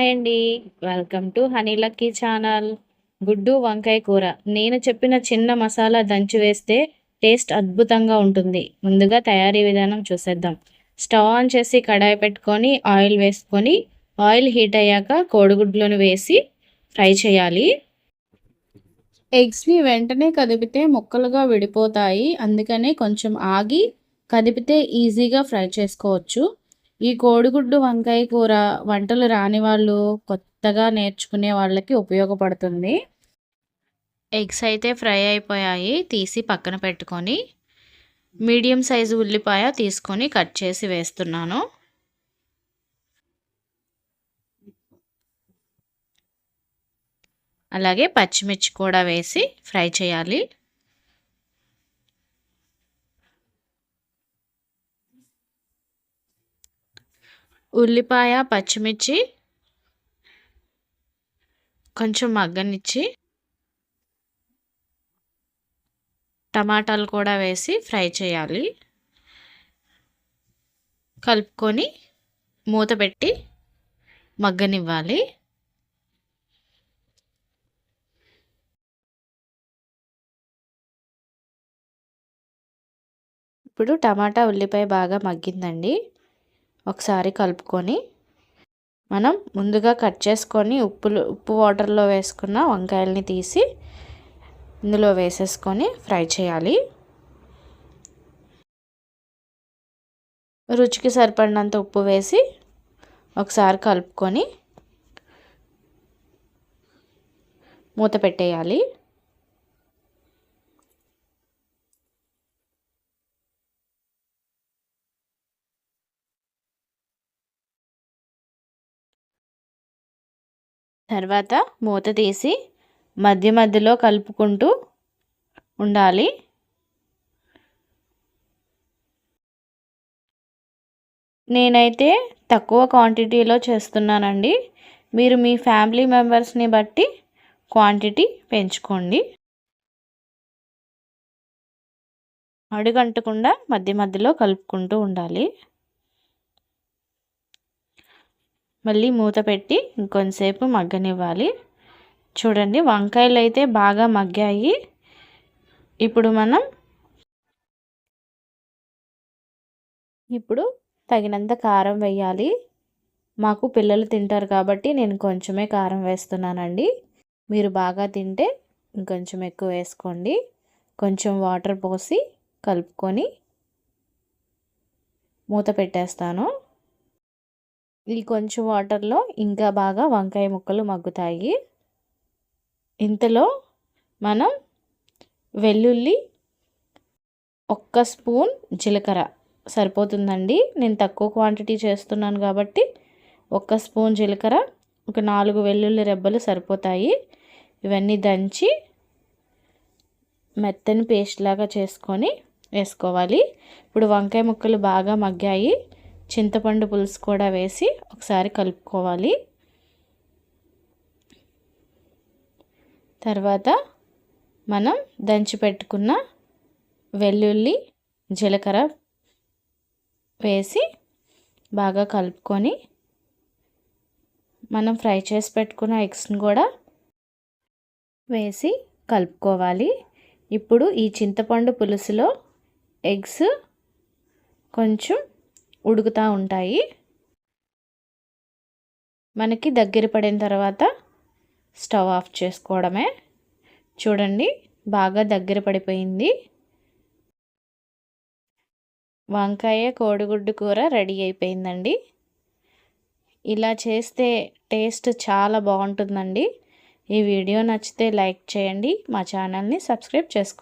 Hi అండి. Welcome to Honey Lucky channel. గుడ్డు వంకాయ కూర. నేను చెప్పిన చిన్న మసాలా దంచి వేస్తే టేస్ట్ అద్భుతంగా ఉంటుంది. ముందుగా తయారీ విధానం చూసేద్దాం. స్టవ్ ఆన్ చేసి కడాయి పెట్టుకొని ఆయిల్ వేసుకొని ఆయిల్ హీట్ అయ్యాక కోడిగుడ్లను వేసి ఫ్రై చేయాలి. ఎగ్స్ని వెంటనే కదిపితే ముక్కలుగా విడిపోతాయి. అందుకనే కొంచెం ఆగి కదిపితే ఈజీగా ఫ్రై చేసుకోవచ్చు. ఈ కోడిగుడ్డు వంకాయ కూర వంటలు రాని వాళ్ళు కొత్తగా నేర్చుకునే వాళ్ళకి ఉపయోగపడుతుంది. ఎగ్స్ అయితే ఫ్రై అయిపోయాయి తీసి పక్కన పెట్టుకొని మీడియం సైజు ఉల్లిపాయ తీసుకొని కట్ చేసి వేస్తున్నాను. అలాగే పచ్చిమిర్చి కూడా వేసి ఫ్రై చేయాలి. ఉల్లిపాయ పచ్చిమిర్చి కొంచెం మగ్గనిచ్చి టమాటాలు కూడా వేసి ఫ్రై చేయాలి. కలుపుకొని మూత పెట్టి మగ్గనివ్వాలి. ఇప్పుడు టమాటా ఉల్లిపాయ బాగా మగ్గిందండి. ఒకసారి కలుపుకొని మనం ముందుగా కట్ చేసుకొని ఉప్పులు ఉప్పు వాటర్లో వేసుకున్న వంకాయలని తీసి ఇందులో వేసేసుకొని ఫ్రై చేయాలి. రుచికి సరిపడినంత ఉప్పు వేసి ఒకసారి కలుపుకొని మూత పెట్టేయాలి. తర్వాత మూత తీసి మధ్య మధ్యలో కలుపుకుంటూ ఉండాలి. నేనైతే తక్కువ క్వాంటిటీలో చేస్తున్నానండి. మీరు మీ ఫ్యామిలీ మెంబర్స్ని బట్టి క్వాంటిటీ పెంచుకోండి. అడుగంటకుండా మధ్య మధ్యలో కలుపుకుంటూ ఉండాలి. మళ్ళీ మూత పెట్టి ఇంకొంతసేపు మగ్గనివ్వాలి. చూడండి వంకాయలు అయితే బాగా మగ్గాయి. ఇప్పుడు మనం ఇప్పుడు తగినంత కారం వేయాలి. మాకు పిల్లలు తింటారు కాబట్టి నేను కొంచెమే కారం వేస్తున్నానండి. మీరు బాగా తింటే ఇంకొంచెం ఎక్కువ వేసుకోండి. కొంచెం వాటర్ పోసి కలుపుకొని మూత పెట్టేస్తాను. ఈ కొంచెం వాటర్లో ఇంకా బాగా వంకాయ ముక్కలు మగ్గుతాయి. ఇంతలో మనం వెల్లుల్లి ఒక్క స్పూన్ జీలకర్ర. సరిపోతుందండి? నేను తక్కువ క్వాంటిటీ చేస్తున్నాను కాబట్టి ఒక్క స్పూన్ జీలకర్ర ఒక నాలుగు వెల్లుల్లి రెబ్బలు సరిపోతాయి. ఇవన్నీ దంచి మెత్తని పేస్ట్ లాగా చేసుకొని వేసుకోవాలి. ఇప్పుడు వంకాయ ముక్కలు బాగా మగ్గాయి. చింతపండు పులుసు కూడా వేసి ఒకసారి కలుపుకోవాలి. తర్వాత మనం దంచి పెట్టుకున్న వెల్లుల్లి జీలకర్ర వేసి బాగా కలుపుకొని మనం ఫ్రై చేసి పెట్టుకున్న ఎగ్స్ని కూడా వేసి కలుపుకోవాలి. ఇప్పుడు ఈ చింతపండు పులుసులో ఎగ్స్ కొంచెం ఉడుకుతూ ఉంటాయి. మనకి దగ్గర పడిన తర్వాత స్టవ్ ఆఫ్ చేసుకోవడమే. చూడండి బాగా దగ్గర పడిపోయింది. వంకాయ కోడిగుడ్డు కూర రెడీ అయిపోయిందండి. ఇలా చేస్తే టేస్ట్ చాలా బాగుంటుందండి. ఈ వీడియో నచ్చితే లైక్ చేయండి మా ఛానల్ని సబ్స్క్రైబ్ చేసుకోండి.